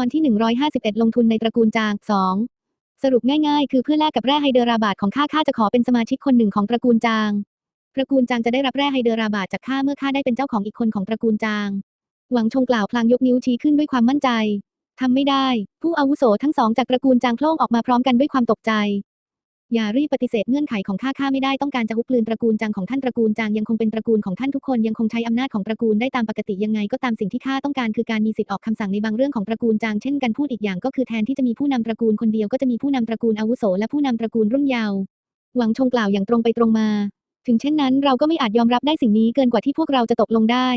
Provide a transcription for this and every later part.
ตอนที่ 151 ลงทุนในตระกูลจาง 2. สรุปง่ายๆ คือเพื่อแลกกับแร่ไฮเดอราบาดของข้าข้าจะขอเป็นสมาชิกคนหนึ่งของตระกูลจาง ตระกูลจางจะได้รับแร่ไฮเดอราบาดจากข้าเมื่อข้าได้เป็นเจ้าของอีกคนของตระกูลจาง หวังชงกล่าวพลางยกนิ้วชี้ขึ้นด้วยความมั่นใจทำไม่ได้ ผู้อาวุโสทั้งสองจากตระกูลจางโคล่งออกมาพร้อมกันด้วยความตกใจ อย่ารีบปฏิเสธเงื่อนไขของข้าข้าไม่ได้ต้องการจะฮุบกลืนตระกูลจางของท่านตระกูลจางยังคงเป็นตระกูลของท่านทุกคนยังคงใช้อำนาจของตระกูลได้ตามปกติยังไงก็ตามสิ่งที่ข้าต้องการคือการมีสิทธิ์ออกคำสั่งในบางเรื่องของตระกูลจางเช่นกันพูดอีกอย่างก็คือแทนที่จะมีผู้นำตระกูลคนเดียวก็จะมีผู้นำตระกูลอาวุโสและผู้นำตระกูลรุ่นยาวหวังชงกล่าวอย่างตรงไปตรงมา ถึงเช่นนั้นเราก็ไม่อาจยอมรับได้สิ่งนี้เกินกว่าที่พวกเราจะตกลงได้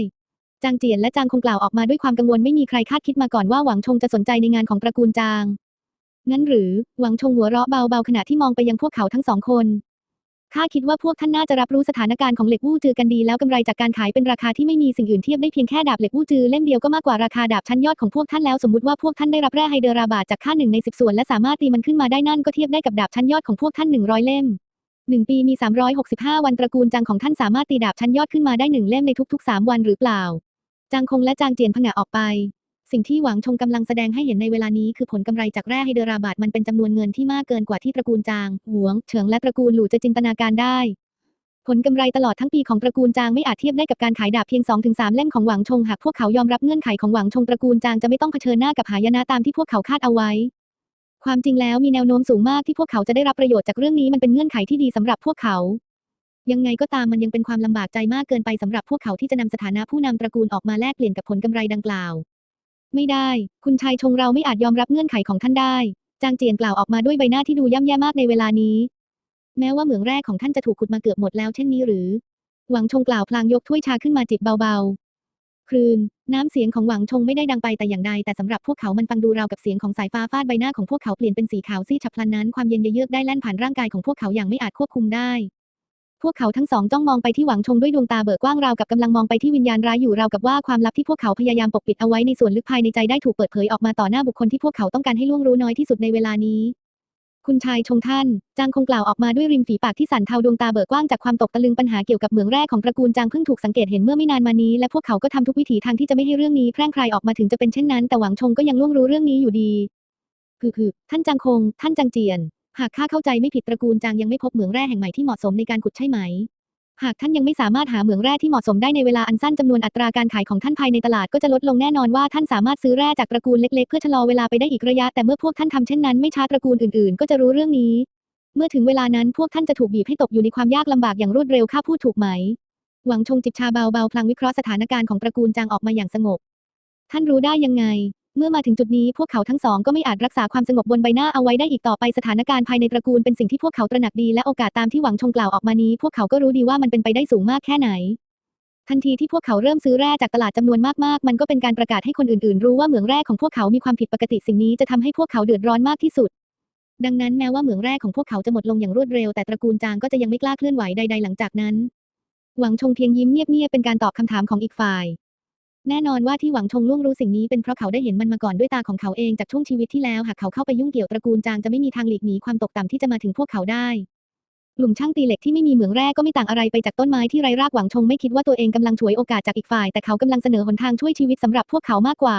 จางเจียนและจางคงกล่าวออกมาด้วยความกังวลไม่มีใครคาดคิดมาก่อนว่าหวังชงจะสนใจในงานของตระกูลจาง งั้นหรือ หวังชงหัวเราะเบาๆขณะที่มองไปยังพวกเขาทั้งสองคน ข้าคิดว่าพวกท่านน่าจะรับรู้สถานการณ์ของเหล็กวู่จือกันดีแล้วกำไรจากการขายเป็นราคาที่ไม่มีสิ่งอื่นเทียบได้เพียงแค่ดาบเหล็กวู่จือเล่มเดียวก็มากกว่าราคาดาบชั้นยอดของพวกท่านแล้วสมมติว่าพวกท่านได้รับแร่ไฮเดราบาดจากค่าหนึ่งในสิบส่วนและสามารถตีมันขึ้นมาได้นั่นก็เทียบได้กับดาบชั้นยอดของพวกท่านหนึ่งร้อยเล่มหนึ่งปีมีสามร้อยหกสิบห้าวันตระกูลจางของท่านสามารถตีดาบชั้นยอดขึ้นมาได้หนึ่งเล่มในทุกๆสามวันหรือเปล่าจางคงและจางเจียนผงะออกไป สิ่งที่หวังชงกำลังแสดงให้เห็นในเวลานี้คือผลกำไรจากแร่ไฮเดราบาดมันเป็นจำนวนเงินที่มากเกินกว่าที่ตระกูลจาง หวง เฉิงและตระกูลหลู่จะจินตนาการได้ ผลกำไรตลอดทั้งปีของตระกูลจางไม่อาจเทียบได้กับการขายดาบเพียง 2-3 เล่มของหวังชงหากพวกเขายอมรับเงื่อนไขของหวังชงตระกูลจางจะไม่ต้องเผชิญหน้ากับหายนะตามที่พวกเขาคาดเอาไว้ ความจริงแล้วมีแนวโน้มสูงมากที่พวกเขาจะได้รับประโยชน์จากเรื่องนี้มันเป็นเงื่อนไขที่ดีสำหรับพวกเขายังไงก็ตามมันยังเป็นความลำบากใจมากเกินไปสำหรับพวกเขาที่จะนำสถานะผู้นำตระกูลออกมาแลกเปลี่ยนกับผลกำไรดังกล่าว ไม่ได้ คุณชายชงเราไม่อาจยอมรับเงื่อนไขของท่านได้ จางเจียนกล่าวออกมาด้วยใบหน้าที่ดูย่ำแย่มากในเวลานี้ แม้ว่าเหมืองแร่ของท่านจะถูกขุดมาเกือบหมดแล้วเช่นนี้หรือ หวังชงกล่าวพลางยกถ้วยชาขึ้นมาจิบเบาๆครืน น้ำเสียงของหวังชงไม่ได้ดังไปแต่อย่างใด แต่สำหรับพวกเขามันฟังดูราวกับเสียงของสายฟ้าฟาดใบหน้าของพวกเขาเปลี่ยนเป็นสีขาวซีดฉับพลันนั้นความเย็นเยือกได้แล่นผ่านร่างกายของพวกเขาอย่างไม่อาจควบคุมได้ พวกเขาทั้งสองจ้องมองไปที่หวังชงด้วยดวงตาเบิกกว้างราวกับกำลังมองไปที่วิญญาณร้ายอยู่ราวกับว่าความลับที่พวกเขาพยายามปกปิดเอาไว้ในส่วนลึกภายในใจได้ถูกเปิดเผยออกมาต่อหน้าบุคคลที่พวกเขาต้องการให้ล่วงรู้น้อยที่สุดในเวลานี้ คุณชายชงท่าน จางคงกล่าวออกมาด้วยริมฝีปากที่สั่นเทาดวงตาเบิกกว้างจากความตกตะลึงปัญหาเกี่ยวกับเหมืองแร่ของตระกูลจางเพิ่งถูกสังเกตเห็นเมื่อไม่นานมานี้และพวกเขาก็ทำทุกวิถีทางที่จะไม่ให้เรื่องนี้แพร่งพรายออกมาถึงจะเป็นเช่นนั้นแต่หวังชงก็ยังล่วงรู้เรื่องนี้อยู่ดีคือคือท่านจางคง ท่านจางเจียน หากข้าเข้าใจไม่ผิดตระกูลจางยังไม่พบเหมืองแร่แห่งใหม่ที่เหมาะสมในการขุดใช่ไหม หากท่านยังไม่สามารถหาเหมืองแร่ที่เหมาะสมได้ในเวลาอันสั้นจำนวนอัตราการขายของท่านภายในตลาดก็จะลดลงแน่นอนว่าท่านสามารถซื้อแร่จากตระกูลเล็กๆ เพื่อชะลอเวลาไปได้อีกระยะแต่เมื่อพวกท่านทำเช่นนั้นไม่ช้าตระกูลอื่นๆ ก็จะรู้เรื่องนี้ เมื่อถึงเวลานั้นพวกท่านจะถูกบีบให้ตกอยู่ในความยากลำบากอย่างรวดเร็วข้าพูดถูกไหม หวังชงจิบชาเบาๆพลางวิเคราะห์สถานการณ์ของตระกูลจางออกมาอย่างสงบ ท่านรู้ได้ยังไง เมื่อมาถึงจุดนี้พวกเขาทั้งสองก็ไม่อาจรักษาความสงบบนใบหน้าเอาไว้ได้อีกต่อไปสถานการณ์ภายในตระกูลเป็นสิ่งที่พวกเขาตระหนักดีและโอกาสตามที่หวังชงกล่าวออกมานี้ พวกเขาก็รู้ดีว่ามันเป็นไปได้สูงมากแค่ไหน ทันทีที่พวกเขาเริ่มซื้อแร่จากตลาดจำนวนมากๆ มันก็เป็นการประกาศให้คนอื่นๆ รู้ว่าเหมืองแร่ของพวกเขามีความผิดปกติสิ่งนี้จะทำให้พวกเขาเดือดร้อนมากที่สุด ดังนั้นแม้ว่าเหมืองแร่ของพวกเขาจะหมดลงอย่างรวดเร็วแต่ตระกูลจางก็จะยังไม่กล้าเคลื่อนไหวใด ๆ หลังจากนั้น หวังชงเพียงยิ้มเงียบๆเป็นการตอบคำถามของอีกฝ่าย แน่นอนว่าที่หวังชงล่วงรู้สิ่งนี้เป็นเพราะเขาได้เห็นมันมาก่อนด้วยตาของเขาเองจากช่วงชีวิตที่แล้วหากเขาเข้าไปยุ่งเกี่ยวตระกูลจางจะไม่มีทางหลีกหนีความตกต่ำที่จะมาถึงพวกเขาได้กลุ่มช่างตีเหล็กที่ไม่มีเหมืองแร่ก็ไม่ต่างอะไรไปจากต้นไม้ที่ไร้รากหวังชงไม่คิดว่าตัวเองกำลังฉวยโอกาสจากอีกฝ่าย แต่เขากำลังเสนอหนทางช่วยชีวิตสำหรับพวกเขามากกว่า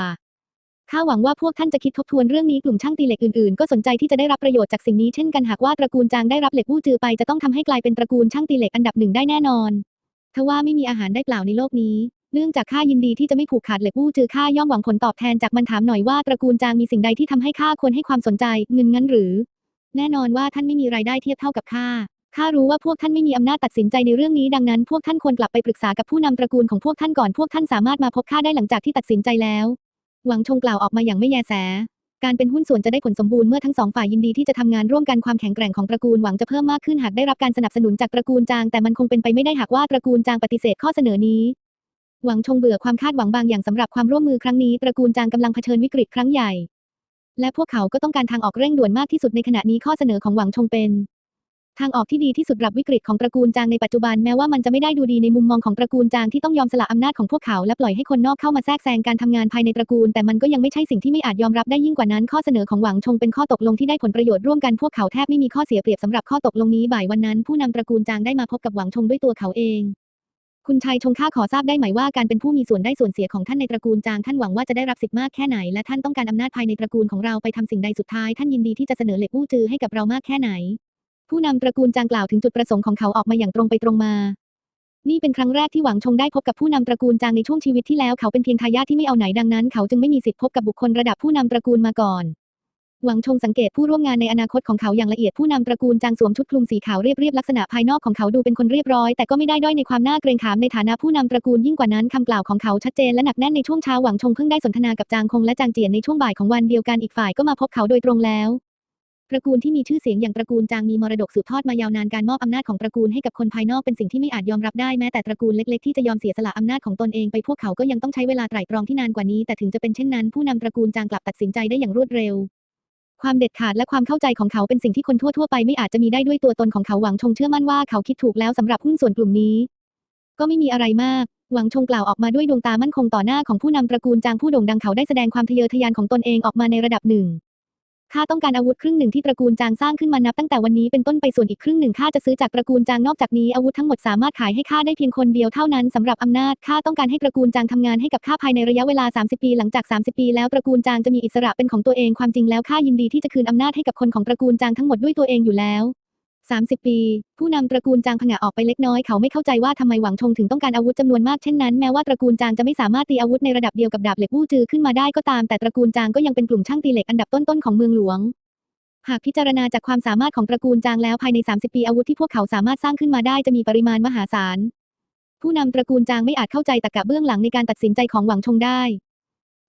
ข้าหวังว่าพวกท่านจะคิดทบทวนเรื่องนี้กลุ่มช่างตีเหล็กอื่นๆ ก็สนใจที่จะได้รับประโยชน์จากสิ่งนี้เช่นกันหากว่าตระกูลจางได้รับเหล็กวู่จือไปจะต้องทำให้กลายเป็นตระกูลช่างตีเหล็กอันดับหนึ่งได้แน่นอนทว่าไม่มีอาหารได้เปล่าในโลกนี้ เนื่องจากข้ายินดีที่จะไม่ผูกขาดเหล็กวู่จือข้าย่อมหวังผลตอบแทนจากมันถามหน่อยว่าตระกูลจางมีสิ่งใดที่ทำให้ข้าควรให้ความสนใจเงินงั้นหรือ แน่นอนว่าท่านไม่มีรายได้เทียบเท่ากับข้าข้ารู้ว่าพวกท่านไม่มีอำนาจตัดสินใจในเรื่องนี้ดังนั้นพวกท่านควรกลับไปปรึกษากับผู้นำตระกูลของพวกท่านก่อนพวกท่านสามารถมาพบข้าได้หลังจากที่ตัดสินใจแล้ว หวังชงกล่าวออกมาอย่างไม่แยแส การเป็นหุ้นส่วนจะได้ผลสมบูรณ์เมื่อทั้งสองฝ่ายยินดีที่จะทำงานร่วมกันความแข็งแกร่งของตระกูลหวังจะเพิ่มมากขึ้นหากได้รับการสนับสนุนจากตระกูลจางแต่มันคงเป็นไปไม่ได้หากว่าตระกูลจางปฏิเสธข้อเสนอนี้ หวังชงเบื่อความคาดหวังบางอย่างสำหรับความร่วมมือครั้งนี้ตระกูลจางกำลังเผชิญวิกฤตครั้งใหญ่ และพวกเขาก็ต้องการทางออกเร่งด่วนมากที่สุดในขณะนี้ข้อเสนอของหวังชงเป็น ทางออกที่ดีที่สุดรับวิกฤตของตระกูลจางในปัจจุบันแม้ว่ามันจะไม่ได้ดูดีในมุมมองของตระกูลจางที่ต้องยอมสละอำนาจของพวกเขาและปล่อยให้คนนอกเข้ามาแทรกแซงการทำงานภายในตระกูล แต่มันก็ยังไม่ใช่สิ่งที่ไม่อาจยอมรับได้ยิ่งกว่านั้นข้อเสนอของหวังชงเป็นข้อตกลงที่ได้ผลประโยชน์ร่วมกันพวกเขาแทบไม่มีข้อเสียเปรียบสำหรับข้อตกลงนี้บ่ายวันนั้น ผู้นำตระกูลจางได้มาพบกับหวังชงด้วยตัวเขาเอง คุณชายชงข้าขอทราบได้ไหมว่าการเป็นผู้มีส่วนได้ส่วนเสียของท่านในตระกูลจางท่านหวังว่าจะได้รับสิทธิ์มากแค่ไหน และท่านต้องการอำนาจภายในตระกูลของเราไปทำสิ่งใดสุดท้าย ท่านยินดีที่จะเสนอเหล็กอู้จือให้กับเรามากแค่ไหน ผู้นำตระกูลจางกล่าวถึงจุดประสงค์ของเขาออกมาอย่างตรงไปตรงมา นี่เป็นครั้งแรกที่หวังชงได้พบกับผู้นำตระกูลจางในช่วงชีวิตที่แล้วเขาเป็นเพียงทายาทที่ไม่เอาไหนดังนั้น เขาจึงไม่มีสิทธิ์พบกับบุคคลระดับผู้นำตระกูลมาก่อน หวังชงสังเกตผู้ร่วมงานในอนาคตของเขาอย่างละเอียดผู้นำตระกูลจางสวมชุดคลุมสีขาวเรียบๆลักษณะภายนอกของเขาดูเป็นคนเรียบร้อยแต่ก็ไม่ได้ด้อยในความน่าเกรงขามในฐานะผู้นำตระกูลยิ่งกว่านั้นคำกล่าวของเขาชัดเจนและหนักแน่นในช่วงเช้าหวังชงเพิ่งได้สนทนากับจางคงและจางเจียนในช่วงบ่ายของวันเดียวกันอีกฝ่ายก็มาพบเขาโดยตรงแล้วตระกูลที่มีชื่อเสียงอย่างตระกูลจางมีมรดกสืบทอดมายาวนานการมอบอำนาจของตระกูลให้กับคนภายนอกเป็นสิ่งที่ไม่อาจยอมรับได้แม้แต่ตระกูลเล็กๆที่จะยอมเสียสละอำนาจของตนเองไปพวกเขาก็ยังต้องใช้เวลาไตร่ตรองที่นานกว่านี้แต่ถึงจะเป็นเช่นนั้นผู้นำตระกูลจางกลับตัดสินใจได้อย่างรวดเร็ว ความเด็ดขาดและความเข้าใจของเขาเป็นสิ่งที่คนทั่ว ๆ ไปไม่อาจจะมีได้ด้วยตัวตนของเขาหวังชงเชื่อมั่นว่าเขาคิดถูกแล้วสำหรับหุ้นส่วนกลุ่มนี้ ก็ไม่มีอะไรมาก หวังชงกล่าวออกมาด้วยดวงตามั่นคงต่อหน้าของผู้นำตระกูลจางผู้โด่งดังเขาได้แสดงความทะเยอทะยานของตนเองออกมาในระดับหนึ่ง ข้าต้องการอาวุธครึ่งหนึ่งที่ตระกูลจางสร้างขึ้นมานับตั้งแต่วันนี้เป็นต้นไปส่วนอีกครึ่งหนึ่งข้าจะซื้อจากตระกูลจางนอกจากนี้อาวุธทั้งหมดสามารถขายให้ข้าได้เพียงคนเดียวเท่านั้นสำหรับอำนาจข้าต้องการให้ตระกูลจางทำงานให้กับข้าภายในระยะเวลา 30 ปี หลังจาก 30 ปีแล้วตระกูลจางจะมีอิสระเป็นของตัวเองความจริงแล้วข้ายินดีที่จะคืนอำนาจให้กับคนของตระกูลจางทั้งหมดด้วยตัวเองอยู่แล้ว 30 ปี ผู้นำตระกูลจางผงะออกไปเล็กน้อยเขาไม่เข้าใจว่าทำไมหวังชงถึงต้องการอาวุธจำนวนมากเช่นนั้นแม้ว่าตระกูลจางจะไม่สามารถตีอาวุธในระดับเดียวกับดาบเหล็กวู่จือขึ้นมาได้ก็ตามแต่ตระกูลจางก็ยังเป็นกลุ่มช่างตีเหล็กอันดับต้นๆของเมืองหลวง หากพิจารณาจากความสามารถของตระกูลจางแล้วภายใน 30 ปีอาวุธที่พวกเขาสามารถสร้างขึ้นมาได้จะมีปริมาณมหาศาลผู้นำตระกูลจางไม่อาจเข้าใจตรรกะเบื้องหลังในการตัดสินใจของหวังชงได้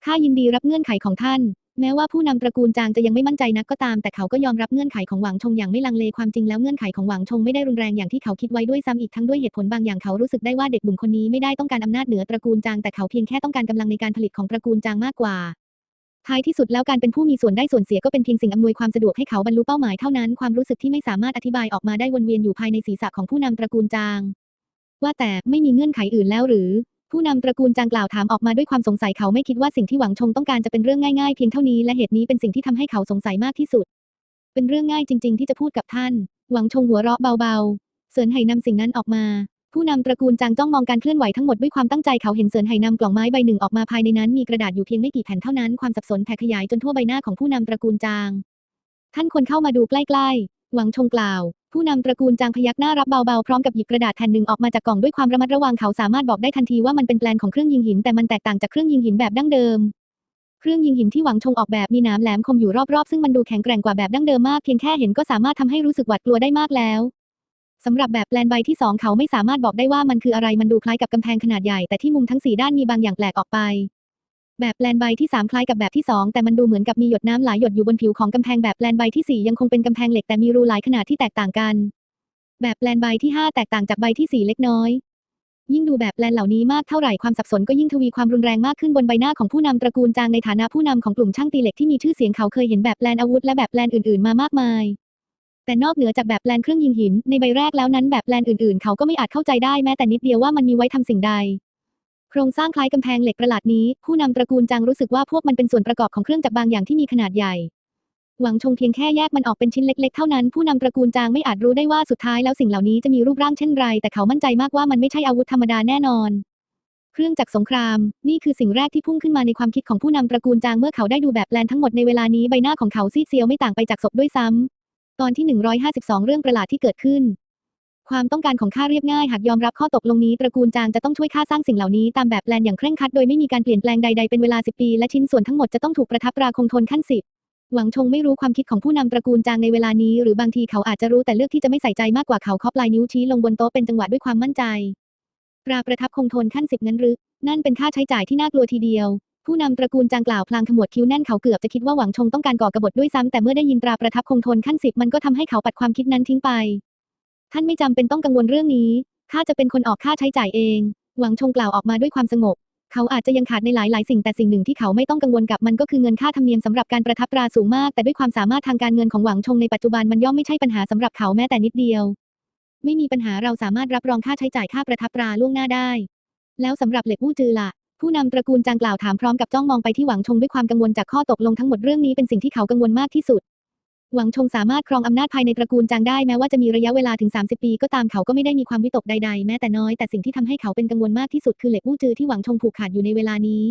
ข้ายินดีรับเงื่อนไขของท่าน แม้ว่าผู้นำตระกูลจางจะยังไม่มั่นใจนักก็ตาม แต่เขาก็ยอมรับเงื่อนไขของหวังชงอย่างไม่ลังเลความจริงแล้วเงื่อนไขของหวังชงไม่ได้รุนแรงอย่างที่เขาคิดไว้ด้วยซ้ำอีกทั้งด้วยเหตุผลบางอย่างเขารู้สึกได้ว่าเด็กหนุ่มคนนี้ไม่ได้ต้องการอำนาจเหนือตระกูลจางแต่เขาเพียงแค่ต้องการกำลังในการผลิตของตระกูลจางมากกว่าท้ายที่สุดแล้วการเป็นผู้มีส่วนได้ส่วนเสียก็เป็นเพียงสิ่งอำนวยความสะดวกให้เขาบรรลุเป้าหมายเท่านั้นความรู้สึกที่ไม่สามารถอธิบายออกมาได้วนเวียนอยู่ภายในศีรษะของผู้นำตระกูลจาง ว่าแต่ไม่มีเงื่อนไขอื่นแล้วหรือ ผู้นำตระกูลจางกล่าวถามออกมาด้วยความสงสัยเขาไม่คิดว่าสิ่งที่หวังชงต้องการจะเป็นเรื่องง่ายๆเพียงเท่านี้และเหตุนี้เป็นสิ่งที่ทำให้เขาสงสัยมากที่สุด เป็นเรื่องง่ายจริง ๆ ที่จะพูดกับท่าน หวังชงหัวเราะเบาๆ เสินไหนำสิ่งนั้นออกมา ผู้นำตระกูลจางจ้องมองการเคลื่อนไหวทั้งหมดด้วยความตั้งใจเขาเห็นเสินไหนำกล่องไม้ใบหนึ่งออกมาภายในนั้นมีกระดาษอยู่เพียงไม่กี่แผ่นเท่านั้นความสับสนแผ่ขยายจนทั่วใบหน้าของผู้นำตระกูลจาง ท่านควรเข้ามาดูใกล้ๆ หวังชงกล่าว ผู้นำตระกูลจางพยักหน้ารับเบาๆพร้อมกับหยิบกระดาษแผ่นหนึ่งออกมาจากกล่องด้วยความระมัดระวังเขาสามารถบอกได้ทันทีว่ามันเป็นแปลนของเครื่องยิงหินแต่มันแตกต่างจากเครื่องยิงหินแบบดั้งเดิม เครื่องยิงหินที่หวังชงออกแบบมีหนามแหลมคมอยู่รอบๆซึ่งมันดูแข็งแกร่งกว่าแบบดั้งเดิมมากเพียงแค่เห็นก็สามารถทำให้รู้สึกหวาดกลัวได้มากแล้วสำหรับแบบแปลนใบที่สองเขาไม่สามารถบอกได้ว่ามันคืออะไรมันดูคล้ายกับกำแพงขนาดใหญ่แต่ที่มุมทั้งสี่ด้านมีบางอย่างแปลกออกไป แบบแปลนใบที่สามคล้ายกับแบบที่สองแต่มันดูเหมือนกับมีหยดน้ำไหลหยดอยู่บนผิวของกำแพงแบบแปลนใบที่สี่ยังคงเป็นกำแพงเหล็กแต่มีรูหลายขนาดที่แตกต่างกัน แบบแปลนใบที่ห้าแตกต่างจากใบที่สี่เล็กน้อย ยิ่งดูแบบแปลนเหล่านี้มากเท่าไหร่ความสับสนก็ยิ่งทวีความรุนแรงมากขึ้นบนใบหน้าของผู้นำตระกูลจางในฐานะผู้นำของกลุ่มช่างตีเหล็กที่มีชื่อเสียงเขาเคยเห็นแบบแปลนอาวุธและแบบแปลนอื่นๆ มามากมาย แต่นอกเหนือจากแบบแปลนเครื่องยิงหินในใบแรกแล้วนั้นแบบแปลนอื่นๆ เขาก็ไม่อาจเข้าใจได้แม้แต่นิดเดียวว่ามันมีไว้ทำสิ่งใด ครงสร้างคล้ายกำแพงเหล็กประหลาดนี้ ผู้นำตระกูลจางรู้สึกว่าพวกมันเป็นส่วนประกอบของเครื่องจักรบางอย่างที่มีขนาดใหญ่ หวังชงเพียงแค่แยกมันออกเป็นชิ้นเล็กๆ เท่านั้น ผู้นำตระกูลจางไม่อาจรู้ได้ว่าสุดท้ายแล้วสิ่งเหล่านี้จะมีรูปร่างเช่นไร แต่เขามั่นใจมากว่ามันไม่ใช่อาวุธธรรมดาแน่นอน เครื่องจักรสงคราม นี่คือสิ่งแรกที่พุ่งขึ้นมาในความคิดของผู้นำตระกูลจางเมื่อเขาได้ดูแบบแปลนทั้งหมดในเวลานี้ใบหน้าของเขาซีดเซียวไม่ต่างไปจากศพด้วยซ้ำตอนที่ 152 เรื่องประหลาดที่เกิดขึ้น ความต้องการของข้าเรียบง่ายหากยอมรับข้อตกลงนี้ตระกูลจางจะต้องช่วยข้าสร้างสิ่งเหล่านี้ตามแบบแปลนอย่างเคร่งครัดโดยไม่มีการเปลี่ยนแปลงใดๆเป็นเวลา10ปีและชิ้นส่วนทั้งหมดจะต้องถูกประทับตราคงทนขั้นสิบหวังชงไม่รู้ความคิดของผู้นำตระกูลจางในเวลานี้ หรือบางทีเขาอาจจะรู้แต่เลือกที่จะไม่ใส่ใจมากกว่าเขาเคาะปลายนิ้วชี้ลงบนโต๊ะเป็นจังหวะด้วยความมั่นใจตราประทับคงทนขั้นสิบนั้นหรือนั่นเป็นค่าใช้จ่ายที่น่ากลัวทีเดียว ผู้นำตระกูลจางกล่าวพลางขมวดคิ้วแน่นเขาเกือบจะคิดว่าหวังชงต้องการก่อกบฏด้วยซ้ำแต่เมื่อได้ยินตราประทับคงทนขั้นสิบมันก็ทำให้เขาปัดความคิดนั้นทิ้งไป ท่านไม่จำเป็นต้องกังวลเรื่องนี้ ข้าจะเป็นคนออกค่าใช้จ่ายเอง หวังชงกล่าวออกมาด้วยความสงบ เขาอาจจะยังขาดในหลาย ๆ สิ่งแต่สิ่งหนึ่งที่เขาไม่ต้องกังวลกับมันก็คือเงินค่าธรรมเนียมสำหรับการประทับตราสูงมาก แต่ด้วยความสามารถทางการเงินของหวังชงในปัจจุบันมันย่อมไม่ใช่ปัญหาสำหรับเขาแม้แต่นิดเดียว ไม่มีปัญหาเราสามารถรับรองค่าใช้จ่ายค่าประทับตราล่วงหน้าได้ แล้วสำหรับเหล็กวู่จือล่ะผู้นำตระกูลจางกล่าวถามพร้อมกับจ้องมองไปที่หวังชงด้วยความกังวลจากข้อตกลงทั้งหมดเรื่องนี้เป็นสิ่งที่เขากังวลมากที่สุด หวังชงสามารถครองอำนาจภายในตระกูลจางได้แม้ว่าจะมีระยะเวลาถึง 30 ปีก็ตามเขาก็ไม่ได้มีความวิตกใดๆ แม้แต่น้อยแต่สิ่งที่ทำให้เขาเป็นกังวลมากที่สุดคือเหล็กอู้จือที่หวังชงผูกขาดอยู่ในเวลานี้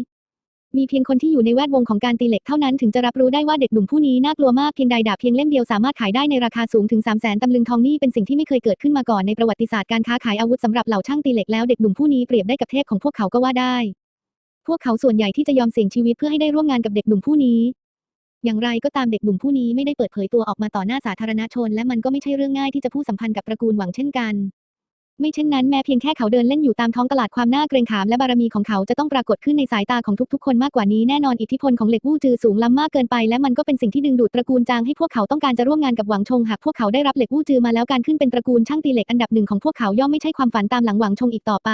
มีเพียงคนที่อยู่ในแวดวงของการตีเหล็กเท่านั้นถึงจะรับรู้ได้ว่าเด็กหนุ่มผู้นี้น่ากลัวมากเพียงใดดาบเพียงเล่มเดียวสามารถขายได้ในราคาสูงถึง 3 0 0 0 0 0ตำลึงทองนี่เป็นสิ่งที่ไม่เคยเกิดขึ้นมาก่อนในประวัติศาสตร์การค้าขายอาวุธสำหรับเหล่าช่างตีเหล็กแล้วเด็กหนุ่มผู้นี้เปรียบได้กับเทพของพวกเขาก็ว่าได้ พวกเขาส่วนใหญ่ที่จะยอมเสี่ยงชีวิตเพื่อให้ได้ร่วมงานกับเด็กหนุ่มผู้นี้ อย่างไรก็ตามเด็กหนุ่มผู้นี้ไม่ได้เปิดเผยตัวออกมาต่อหน้าสาธารณชน และมันก็ไม่ใช่เรื่องง่ายที่จะพูดสัมพันธ์กับตระกูลหวังเช่นกัน ไม่เช่นนั้นแม้เพียงแค่เขาเดินเล่นอยู่ตามท้องตลาดความน่าเกรงขามและบารมีของเขาจะต้องปรากฏขึ้นในสายตาของทุกๆ คนมากกว่านี้แน่นอนอิทธิพลของเหล็กวู่จือสูงล้ำมากเกินไป และมันก็เป็นสิ่งที่ดึงดูดตระกูลจางให้พวกเขาต้องการจะร่วมงานกับหวังชงหากพวกเขาได้รับเหล็กวู่จือมาแล้วการขึ้นเป็นตระกูลช่างตีเหล็กอันดับหนึ่งของพวกเขาย่อมไม่ใช่ความฝันตามหลังหวังชงอีกต่อไป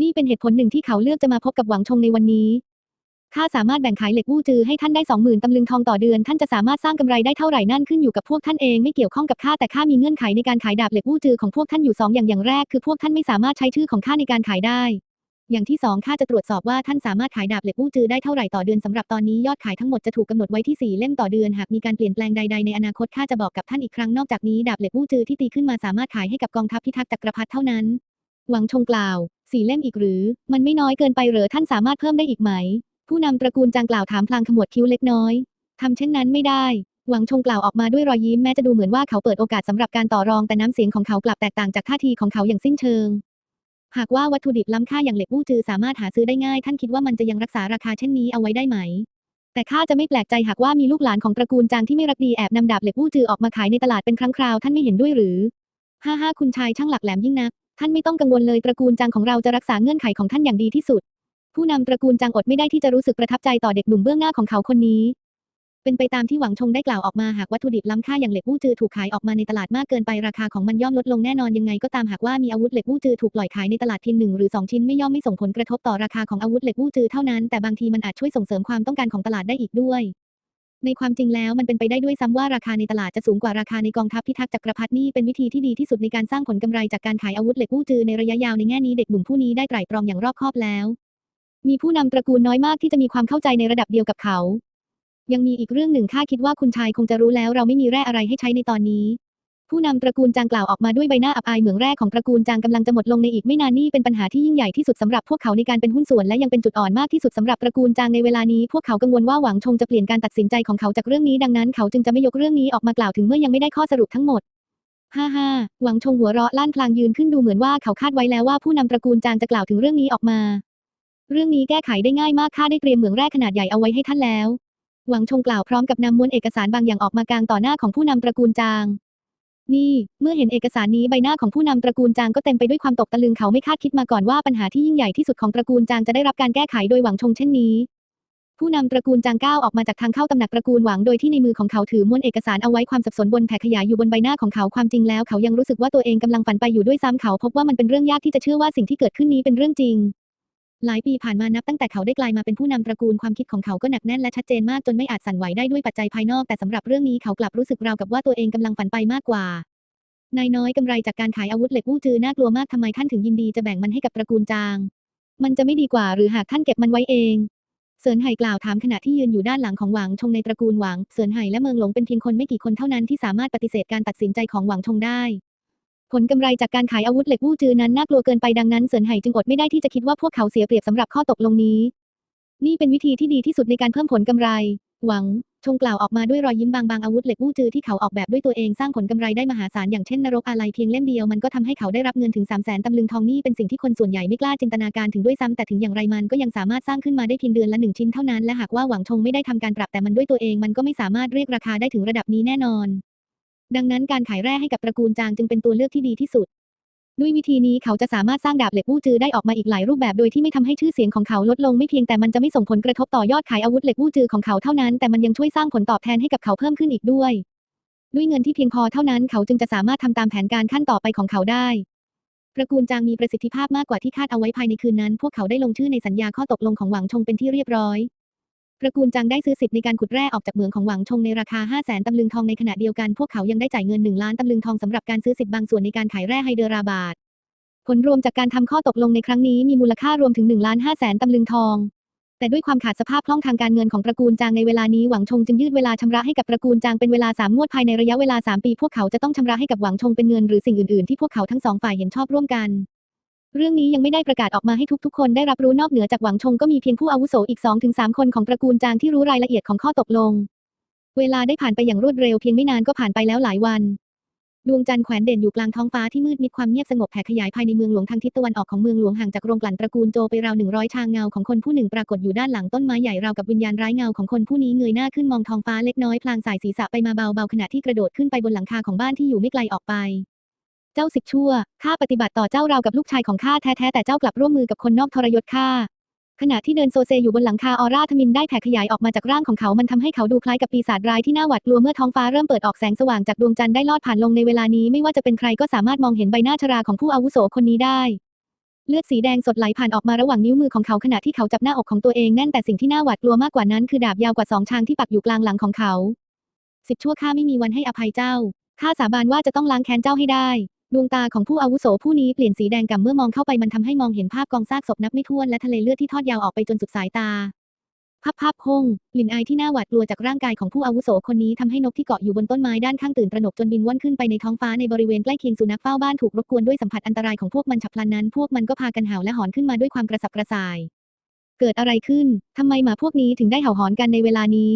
นี่เป็นเหตุผลหนึ่งที่เขาเลือกจะมาพบกับหวังชงในวันนี้ ข้าสามารถแบ่งขายเหล็กวู่จือให้ท่านได้สองหมื่นตำลึงทองต่อเดือน ท่านจะสามารถสร้างกำไรได้เท่าไหร่นั่นขึ้นอยู่กับพวกท่านเองไม่เกี่ยวข้องกับข้าแต่ข้ามีเงื่อนไขในการขายดาบเหล็กวู่จือของพวกท่านอยู่สองอย่างอย่างแรกคือพวกท่านไม่สามารถใช้ชื่อของข้าในการขายได้ อย่างที่สองข้าจะตรวจสอบว่าท่านสามารถขายดาบเหล็กวู่จือได้เท่าไหร่ต่อเดือนสำหรับตอนนี้ยอดขายทั้งหมดจะถูกกำหนดไว้ที่สี่เล่มต่อเดือนหากมีการเปลี่ยนแปลงใดๆในอนาคตข้าจะบอกกับท่านอีกครั้งนอกจากนี้ดาบเหล็กวู่จือที่ตีขึ้นมาสามารถขายให้กับกองทัพพิทักษ์จักรพรรดิเท่านั้น หวังชงกล่าวสี่เล่มอีกหรือ มันไม่น้อยเกินไปเหรอท่านสามารถเพิ่มได้อีกไหม ผู้นำตระกูลจางกล่าวถามพลางขมวดคิ้วเล็กน้อยทำเช่นนั้นไม่ได้ หวังชงกล่าวออกมาด้วยรอยยิ้มแม้จะดูเหมือนว่าเขาเปิดโอกาสสำหรับการต่อรองแต่น้ำเสียงของเขากลับแตกต่างจากท่าทีของเขาอย่างสิ้นเชิง หากว่าวัตถุดิบล้ำค่าอย่างเหล็กวู่จือสามารถหาซื้อได้ง่าย ท่านคิดว่ามันจะยังรักษาราคาเช่นนี้เอาไว้ได้ไหม แต่ข้าจะไม่แปลกใจหากว่ามีลูกหลานของตระกูลจางที่ไม่รักดีแอบนำดาบเหล็กวู่จือออกมาขายในตลาดเป็นครั้งคราวท่านไม่เห็นด้วยหรือฮ่าฮ่าคุณชายช่างหลักแหลมยิ่งนักท่านไม่ต้องกังวลเลยตระกูลจางของเราจะรักษาเงื่อนไขของท่านอย่างดีที่สุด ผู้นำตระกูลจางอดไม่ได้ที่จะรู้สึกประทับใจต่อเด็กหนุ่มเบื้องหน้าของเขาคนนี้ เป็นไปตามที่หวังชงได้กล่าวออกมาหากวัตถุดิบล้ำค่าอย่างเหล็กวู่จือถูกขายออกมาในตลาดมากเกินไปราคาของมันย่อมลดลงแน่นอนยังไงก็ตามหากว่ามีอาวุธเหล็กวู่จือถูกปล่อยขายในตลาดเพียงหนึ่งหรือสองชิ้นไม่ย่อมไม่ส่งผลกระทบต่อราคาของอาวุธเหล็กวู่จือเท่านั้นแต่บางทีมันอาจช่วยส่งเสริมความต้องการของตลาดได้อีกด้วยในความจริงแล้วมันเป็นไปได้ด้วยซ้ำว่าราคาในตลาดจะสูงกว่าราคาในกองทัพพิทักษ์จักรพรรดินี่เป็นวิธีที่ดีที่สุดในการสร้างผลกำไรจากการขายอาวุธเหล็กวู่จือในระยะยาวในแง่นี้เด็กหนุ่มผู้นี้ได้ไตร่ตรองอย่างรอบคอบแล้ว มีผู้นำตระกูลน้อยมากที่จะมีความเข้าใจในระดับเดียวกับเขา ยังมีอีกเรื่องหนึ่งข้าคิดว่าคุณชายคงจะรู้แล้วเราไม่มีแร่อะไรให้ใช้ในตอนนี้ ผู้นำตระกูลจางกล่าวออกมาด้วยใบหน้าอับอายเหมืองแร่ของตระกูลจางกำลังจะหมดลงในอีกไม่นานนี่เป็นปัญหาที่ยิ่งใหญ่ที่สุดสำหรับพวกเขาในการเป็นหุ้นส่วนและยังเป็นจุดอ่อนมากที่สุดสำหรับตระกูลจางในเวลานี้ พวกเขากังวลว่าหวังชงจะเปลี่ยนการตัดสินใจของเขาจากเรื่องนี้ดังนั้นเขาจึงจะไม่ยกเรื่องนี้ออกมากล่าวถึงเมื่อยังไม่ได้ข้อสรุปทั้งหมดฮ่าฮ่าหวังชงหัวเราะลั่นพลางยืนขึ้นดูเหมือนว่าเขาคาดไว้แล้วว่าผู้นำตระกูลจางจะกล่าวถึงเรื่องนี้ออกมา เรื่องนี้แก้ไขได้ง่ายมากข้าได้เตรียมเหมืองแร่ขนาดใหญ่เอาไว้ให้ท่านแล้ว หวังชงกล่าวพร้อมกับนำม้วนเอกสารบางอย่างออกมากลางต่อหน้าของผู้นำตระกูลจาง นี่ เมื่อเห็นเอกสารนี้ใบหน้าของผู้นำตระกูลจางก็เต็มไปด้วยความตกตะลึงเขาไม่คาดคิดมาก่อนว่าปัญหาที่ยิ่งใหญ่ที่สุดของตระกูลจางจะได้รับการแก้ไขโดยหวังชงเช่นนี้ ผู้นำตระกูลจางก้าวออกมาจากทางเข้าตำหนักตระกูลหวังโดยที่ในมือของเขาถือม้วนเอกสารเอาไว้ความสับสนบนแผ่ขยายอยู่บนใบหน้าของเขาความจริงแล้วเขายังรู้สึกว่าตัวเองกำลังฝันไปอยู่ด้วยซ้ำเขาพบว่ามันเป็นเรื่องยากที่จะเชื่อว่าสิ่งที่เกิดขึ้นนี้เป็นเรื่องจริง หลายปีผ่านมานับตั้งแต่เขาได้กลายมาเป็นผู้นำตระกูลความคิดของเขาก็หนักแน่นและชัดเจนมากจนไม่อาจสั่นไหวได้ด้วยปัจจัยภายนอกแต่สำหรับเรื่องนี้เขากลับรู้สึกราวกับว่าตัวเองกำลังฝันไปมากกว่านายน้อยกำไรจากการขายอาวุธเหล็กวู่จือน่ากลัวมากทำไมท่านถึงยินดีจะแบ่งมันให้กับตระกูลจาง มันจะไม่ดีกว่าหรือหากท่านเก็บมันไว้เองเซินไห่กล่าวถามขณะที่ยืนอยู่ด้านหลังของหวังชงในตระกูลหวังเซินไห่และเมืองหลงเป็นเพียงคนไม่กี่คนเท่านั้นที่สามารถปฏิเสธการตัดสินใจของหวังชงได้ ผลกำไรจากการขายอาวุธเหล็กวู่จือนั้นน่ากลัวเกินไปดังนั้นเซินไห่จึงอดไม่ได้ที่จะคิดว่าพวกเขาเสียเปรียบสำหรับข้อตกลงนี้ นี่เป็นวิธีที่ดีที่สุดในการเพิ่มผลกำไร หวัง ชงกล่าวออกมาด้วยรอยยิ้มบางๆอาวุธเหล็กวู่จือที่เขาออกแบบด้วยตัวเองสร้างผลกำไรได้มหาศาลอย่างเช่นนรกอาลัยเพียงเล่มเดียวมันก็ทำให้เขาได้รับเงินถึง3 0 0แสนตำลึงทองนี่เป็นสิ่งที่คนส่วนใหญ่ไม่กล้าจินตนาการถึงด้วยซ้ำแต่ถึงอย่างไรมันก็ยังสามารถสร้างขึ้นมาได้เพียงเดือนละหนึ่งชิ้นเท่านั้นและหากว่าหวังชงไม่ได้ทำการปรับแต่มันด้วยตัวเองมันก็ไม่สามารถเรียกราคาได้ถึงระดับนี้แน่นอน ดังนั้นการขายแร่ให้กับตระกูลจางจึงเป็นตัวเลือกที่ดีที่สุด ด้วยวิธีนี้เขาจะสามารถสร้างดาบเหล็กวู่จือได้ออกมาอีกหลายรูปแบบโดยที่ไม่ทำให้ชื่อเสียงของเขาลดลงไม่เพียงแต่มันจะไม่ส่งผลกระทบต่อยอดขายอาวุธเหล็กวู่จือของเขาเท่านั้นแต่มันยังช่วยสร้างผลตอบแทนให้กับเขาเพิ่มขึ้นอีกด้วย ด้วยเงินที่เพียงพอเท่านั้นเขาจึงจะสามารถทำตามแผนการขั้นต่อไปของเขาได้ตระกูลจางมีประสิทธิภาพมากกว่าที่คาดเอาไว้ภายในคืนนั้น พวกเขาได้ลงชื่อในสัญญาข้อตกลงของหวังชงเป็นที่เรียบร้อย ตระกูลจางได้ซื้อสิทธิ์ในการขุดแร่ออกจากเหมืองของหวังชงในราคา 5 0 0แสนตำลึงทองในขณะเดียวกันพวกเขายังได้จ่ายเงิน 1 ล้านตำลึงทองสำหรับการซื้อสิทธิ์บางส่วนในการขายแร่ไฮเดราบาดผลรวมจากการทำข้อตกลงในครั้งนี้มีมูลค่ารวมถึง1ล้าน5แสนตำลึงทอง แต่ด้วยความขาดสภาพคล่องทางการเงินของตระกูลจางในเวลานี้หวังชงจึงยืดเวลาชำระให้กับตระกูลจางเป็นเวลาสามงวดภายในระยะเวลาสามปี พวกเขาจะต้องชำระให้กับหวังชงเป็นเงินหรือสิ่งอื่นๆที่พวกเขาทั้งสองฝ่ายเห็นชอบร่วมกัน เรื่องนี้ยังไม่ได้ประกาศออกมาให้ทุกๆ คนได้รับรู้นอกเหนือจากหวังชงก็มีเพียงผู้อาวุโสอีก 2-3 คนของตระกูลจางที่รู้รายละเอียดของข้อตกลง เวลาได้ผ่านไปอย่างรวดเร็วเพียงไม่นานก็ผ่านไปแล้วหลายวัน ดวงจันทร์แขวนเด่นอยู่กลางท้องฟ้าที่มืดมิดความเงียบสงบแผ่ขยายภายในเมืองหลวงทางทิศตะวันออกของเมืองหลวงห่างจากโรงกลั่นตระกูลโจไปราวหนึ่งร้อยชางเงาของคนผู้หนึ่งปรากฏอยู่ด้านหลังต้นไม้ใหญ่ราวกับวิญญาณร้ายเงาของคนผู้นี้เงยหน้าขึ้นมองท้องฟ้าเล็กน้อยพลางสายศีรษะไปมาเบาๆขณะที่กระโดดขึ้นไปบนหลังคาของบ้านที่อยู่ไม่ไกลออกไป เจ้าสิบชั่ว ข้าปฏิบัติต่อเจ้าราวกับลูกชายของข้าแท้ๆแต่เจ้ากลับร่วมมือกับคนนอกทรยศข้าขณะที่เดินโซเซอยู่บนหลังคาออร่าทมินได้แผ่ขยายออกมาจากร่างของเขา มันทำให้เขาดูคล้ายกับปีศาจร้ายที่น่าหวาดกลัวเมื่อท้องฟ้าเริ่มเปิดออกแสงสว่างจากดวงจันทร์ได้ลอดผ่านลงในเวลานี้ไม่ว่าจะเป็นใครก็สามารถมองเห็นใบหน้าชราของผู้อาวุโสคนนี้ได้ เลือดสีแดงสดไหลผ่านออกมาระหว่างนิ้วมือของเขาขณะที่เขาจับหน้าอกของตัวเองแน่นแต่สิ่งที่น่าหวาดกลัวมากกว่านั้นคือดาบยาวกว่าสองชางที่ปักอยู่กลางหลังของเขา สิบชั่วข้าไม่มีวันให้อภัยเจ้าข้าสาบานว่าจะต้องล้างแค้นเจ้าให้ได้ ดวงตาของผู้อาวุโสผู้นี้เปลี่ยนสีแดงก่ำเมื่อมองเข้าไปมันทำให้มองเห็นภาพกองซากศพนับไม่ถ้วนและทะเลเลือดที่ทอดยาวออกไปจนสุดสายตาภาพภาพคงกลิ่นไอที่น่าหวาดกลัวจากร่างกายของผู้อาวุโสคนนี้ทำให้นกที่เกาะอยู่บนต้นไม้ด้านข้างตื่นตระหนกจนบินว่อนขึ้นไปในท้องฟ้าในบริเวณใกล้เคียงสุนัขเฝ้าบ้านถูกรบกวนด้วยสัมผัสอันตรายของพวกมันฉับพลันนั้น พวกมันก็พากันเห่าและหอนขึ้นมาด้วยความกระสับกระส่าย เกิดอะไรขึ้นทำไมหมาพวกนี้ถึงได้เห่าหอนกันในเวลานี้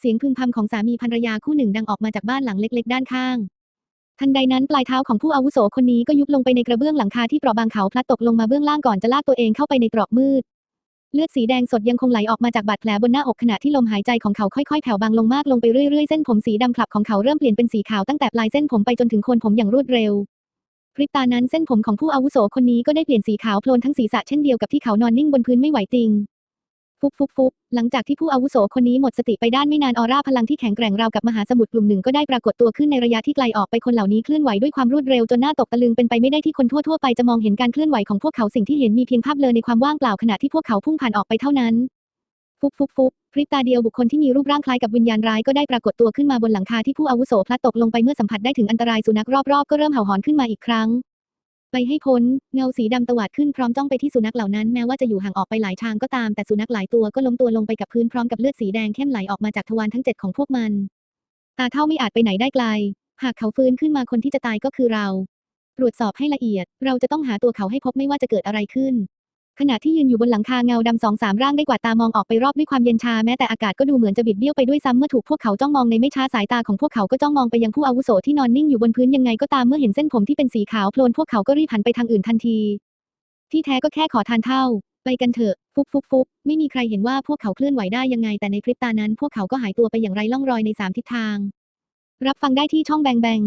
เสียงพึมพำของสามีภรรยาคู่หนึ่งดังออกมาจากบ้านหลังเล็ก ๆ ด้านข้าง ทันใดนั้นปลายเท้าของผู้อาวุโสคนนี้ก็ยุบลงไปในกระเบื้องหลังคาที่เปราะบางเขาพลัดตกลงมาเบื้องล่างก่อนจะลากตัวเองเข้าไปในตรอกมืด เลือดสีแดงสดยังคงไหลออกมาจากบาดแผลบนหน้าอกขณะที่ลมหายใจของเขาค่อยๆแผ่วบางลงมากลงไปเรื่อยๆเส้นผมสีดำคลับของเขาเริ่มเปลี่ยนเป็นสีขาวตั้งแต่ปลายเส้นผมไปจนถึงโคนผมอย่างรวดเร็วพริบตานั้นเส้นผมของผู้อาวุโสคนนี้ก็ได้เปลี่ยนสีขาวโพลนทั้งศีรษะเช่นเดียวกับที่เขานอนนิ่งบนพื้นไม่ไหวจริง ฟุบฟุบฟุบหลังจากที่ผู้อาวุโสคนนี้หมดสติไปด้านไม่นานออร่าพลังที่แข็งแกร่งราวกับมหาสมุทรกลุ่มหนึ่งก็ได้ปรากฏตัวขึ้นในระยะที่ไกลออกไปคนเหล่านี้เคลื่อนไหวด้วยความรวดเร็วจนหน่าตกตะลึงเป็นไปไม่ได้ที่คนทั่วๆไปจะมองเห็นการเคลื่อนไหวของพวกเขาสิ่งที่เห็นมีเพียงภาพเลอในความว่างเปล่าขณะที่พวกเขาพุ่งผ่านออกไปเท่านั้นฟุบฟุบฟุบพริบตาเดียวบุคคลที่มีรูปร่างคล้ายกับวิญญาณร้ายก็ได้ปรากฏตัวขึ้นมาบนหลังคาที่ผู้อาวุโสพลัดตกลงไปเมื่อสัมผัสได้ถึงอันตรายสุนัขรอบๆก็เริ่มเห่าหอนขึ้นมาอีกครั้ง ไปให้พ้น เงาสีดำตวาดขึ้นพร้อมจ้องไปที่สุนัขเหล่านั้นแม้ว่าจะอยู่ห่างออกไปหลายทางก็ตามแต่สุนัขหลายตัวก็ล้มตัวลงไปกับพื้นพร้อมกับเลือดสีแดงเข้มไหลออกมาจากทวารทั้งเจ็ดของพวกมัน ตาเท่าไม่อาจไปไหนได้ไกล หากเขาฟื้นขึ้นมาคนที่จะตายก็คือเรา ตรวจสอบให้ละเอียด เราจะต้องหาตัวเขาให้พบไม่ว่าจะเกิดอะไรขึ้น ขณะที่ยืนอยู่บนหลังคาเงาดำสองสามร่างได้กวาดตามองออกไปรอบด้วยความเย็นชาแม้แต่อากาศก็ดูเหมือนจะบิดเบี้ยวไปด้วยซ้ำเมื่อถูกพวกเขาจ้องมองในไม่ช้าสายตาของพวกเขาก็จ้องมองไปยังผู้อาวุโสที่นอนนิ่งอยู่บนพื้นยังไงก็ตามเมื่อเห็นเส้นผมที่เป็นสีขาวโพลนพวกเขาก็รีบหันไปทางอื่นทันที ที่แท้ก็แค่ขอทานเท่า ไปกันเถอะ ฟุบฟุบฟุบไม่มีใครเห็นว่าพวกเขาเคลื่อนไหวได้ยังไง แต่ในพริบตานั้น พวกเขาก็หายตัวไปอย่างไรล่องรอยในสามทิศทาง รับฟังได้ที่ช่องแบงแบง